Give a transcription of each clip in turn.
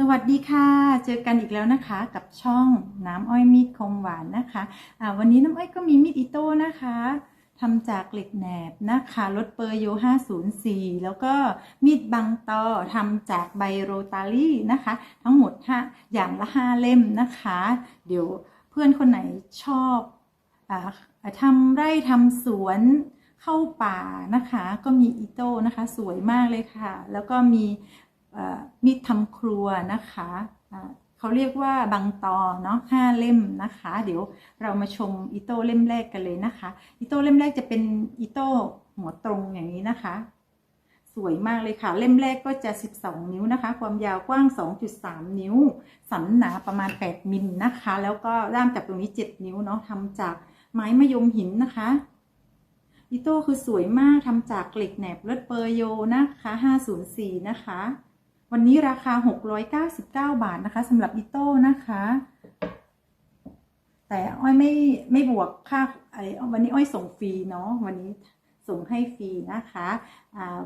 สวัสดีค่ะ เจอกันอีกแล้วนะคะกับช่องน้ำอ้อยมีดคมหวานนะคะอ่าวันนี้น้ำอ้อยก็มีมีดอิโต้นะคะทำจากเหล็กแหนบนะคะรถเปอร์โย504 แล้วก็มีดบังตอทำจากใบโรตารี่นะคะ ทั้งหมด5อย่างละ 5 เล่มนะคะ เดี๋ยวเพื่อนคนไหนชอบอทำไร่ทำสวนเข้าป่านะคะ ก็มีอิโต้นะคะ สวยมากเลยค่ะ แล้วก็มี มีดทำครัวนะคะเขาเรียกว่าบังตอเนาะห้าเล่มนะคะ เดี๋ยวเรามาชมอิโต้เล่มแรกกันเลยนะคะ อิโต้เล่มแรกจะเป็นอิโต้หัวตรงอย่างนี้นะคะ สวยมากเลยค่ะ เล่มแรกก็จะ 12 นิ้วนะคะ ความยาวกว้าง 2.3 นิ้ว สันหนาประมาณ 8 มิลนะคะ แล้วก็ด้ามจับตรงนี้ 7 นิ้วเนาะทำจากไม้มะยมหินนะคะอิโต้คือสวยมากทำจากเหล็กแหนบเลือดเปอร์โยนะคะ 504 นะคะ วันนี้ราคา 699 บาทนะคะสำหรับอิโต้นะคะ แต่อ้อยไม่ไม่บวกค่าไอ้วันนี้อ้อยส่งฟรีเนาะวันนี้ส่งให้ฟรีนะคะอ่า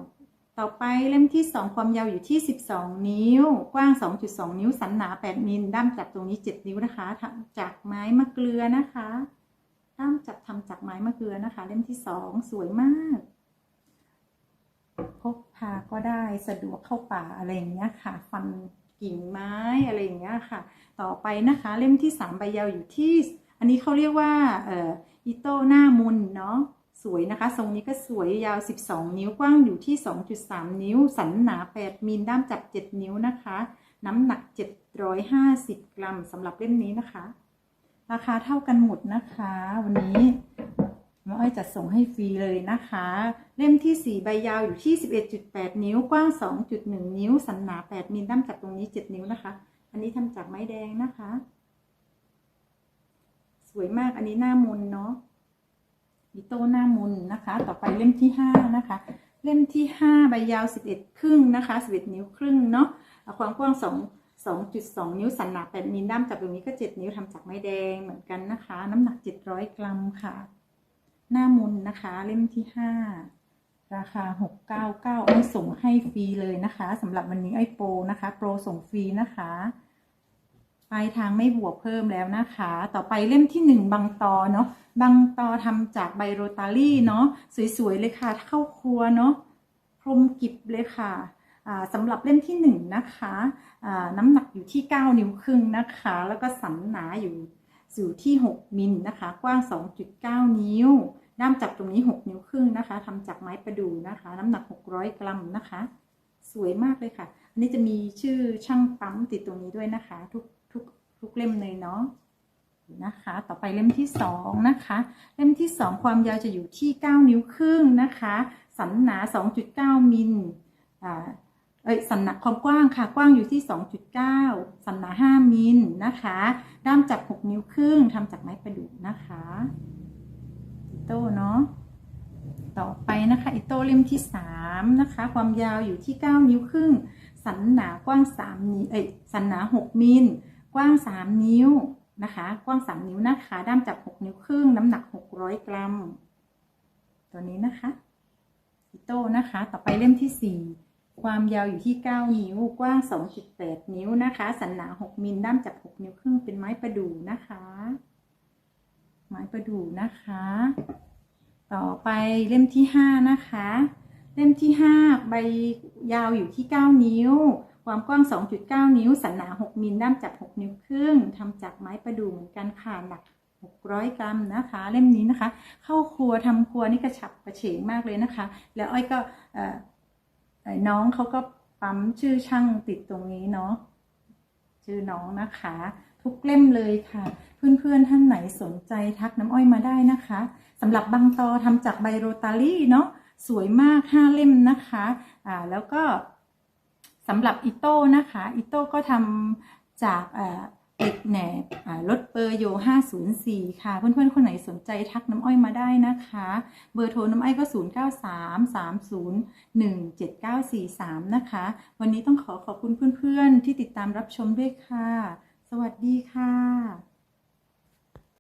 ต่อไปเล่มที่ 2 ความยาวอยู่ที่ 12 นิ้ว กว้าง 2.2 นิ้ว สันหนา 8 มิลด้ามจับตรงนี้ 7 นิ้วนะคะ จากไม้มะเกลือนะคะด้ามจับทำจากไม้มะเกลือนะคะ เล่มที่ 2 สวยมาก พกพาก็ได้สะดวกเข้าป่าอะไรอย่างเงี้ยค่ะ ฟันกิ่งไม้อะไรอย่างเงี้ยค่ะ ต่อไปนะคะเล่มที่3ใบยาวอยู่ที่ อันนี้เขาเรียกว่าเอ่ออิโต้หน้ามุนเนาะสวยนะคะ ทรงนี้ก็สวยยาว 12 นิ้วกว้างอยู่ที่ 2.3 นิ้ว สันหนา 8 มิลด้ามจับ 7 นิ้วนะคะ น้ำหนัก 750 กรัมสำหรับเล่มนี้นะคะ ราคาเท่ากันหมดนะคะ วันนี้ น้องอ้อยจัดส่งให้ฟรีเลยนะคะ เล่มที่ 4 ใบยาวอยู่ที่ 11.8 นิ้วกว้าง 2.1 นิ้ว สันหนา 8มิลด้ามจับตรงนี้ 7 นิ้วนะคะ อันนี้ทำจากไม้แดงนะคะ สวยมากอันนี้หน้ามุนเนาะอีโต้หน้ามุนนะคะ ต่อไปเล่มที่ 5 นะคะ เล่มที่ 5 ใบยาว 11 ครึ่งนะคะ11นิ้วครึ่งเนาะความกว้าง 2 2.2 นิ้วสันหนา8มิลด้ามจับตรงนี้ก็ 7 นิ้วทำจากไม้แดงเหมือนกันนะคะ น้ำหนัก 700 กรัมค่ะ หน้ามุนนะคะ เล่มที่ห้าราคา 699อ้อยส่งให้ฟรีเลยนะคะสำหรับวันนี้ไอ้โปรนะคะ โปรส่งฟรีนะคะปลายทางไม่บวกเพิ่มแล้วนะคะ ต่อไปเล่มที่หนึ่งบางตอเนาะบางตอทำจากใบโรตารี่เนาะสวยๆเลยค่ะเข้าครัวเนาะพรมกิบเลยค่ะสำหรับเล่มที่หนึ่งนะคะน้ำหนักอยู่ที่ 9 นิ้วครึ่งนะคะ แล้วก็สันหนาอยู่อยู่ที่ 6 มิลนะคะ กว้าง 2.9 นิ้ว ด้ามจับตรงนี้ 6 นิ้วครึ่งนะคะทำจากไม้ประดู่นะคะ น้ำหนัก 600 กรัมนะคะ สวยมากเลยค่ะ อันนี้จะมีชื่อช่างปั๊มติดตรงนี้ด้วยนะคะ ทุกทุกทุกเล่มเลยเนาะนะคะ ต่อไปเล่มที่ 2 นะคะ เล่มที่ 2 ความยาวจะอยู่ที่ 9 นิ้วครึ่งนะคะ สันหนา 2.9 มิลอ่าเอ้ยสันหนาความกว้างค่ะ กว้างอยู่ที่ 2.9 สันหนา 5 มิลนะคะ ด้ามจับ 6 นิ้วครึ่งทำจากไม้ประดู่นะคะ โต้เนาะต่อไปนะคะอิโต้เล่มที่สามนะคะ ความยาวอยู่ที่เก้านิ้วครึ่ง สันหนากว้างสามนิ้วเอ้ยสันหนาหกมิลกว้างสามนิ้วนะคะ กว้างสามนิ้วนะคะด้ามจับหกนิ้วครึ่ง น้ำหนักหกร้อยกรัม ตัวนี้นะคะอิโต้นะคะ ต่อไปเล่มที่สี่ความยาวอยู่ที่ 9 นิ้ว กว้าง 2.8 นิ้วนะคะ สันหนา 6มิล ด้ามจับ 6 นิ้วครึ่ง เป็นไม้ประดู่นะคะ ไม้ประดู่นะคะ ต่อไปเล่มที่ห้านะคะ เล่มที่ห้าใบยาวอยู่ที่เก้านิ้ว ความกว้าง 2.9 นิ้ว สันหนา 6มิลด้ามจับ 6 นิ้วครึ่งทำจากไม้ประดู่เหมือนกันค่ะหนัก600 กรัมนะคะ เล่มนี้นะคะ เข้าครัวทำครัวนี่กระฉับกระเฉงมากเลยนะคะ แล้วอ้อยก็น้องเขาก็ปั๊มชื่อช่างติดตรงนี้เนาะชื่อน้องนะคะ ทุกเล่มเลยค่ะ เพื่อนๆท่านไหนสนใจทักน้ำอ้อยมาได้นะคะสำหรับบางตอทำจากใบโรตารี่เนาะสวยมากห้าเล่มนะคะอ่าแล้วก็สำหรับอิโต้นะคะ อิโต้ก็ทำจากเอกแหนบรถเปอร์โย504 ค่ะ เพื่อนๆ คนไหนสนใจทักน้ำอ้อยมาได้นะคะ เบอร์โทรน้ำอ้อยก็ 0933017943 นะคะ วันนี้ต้องขอขอบคุณเพื่อนๆ ที่ติดตามรับชมด้วยค่ะ วัสดีค่ะ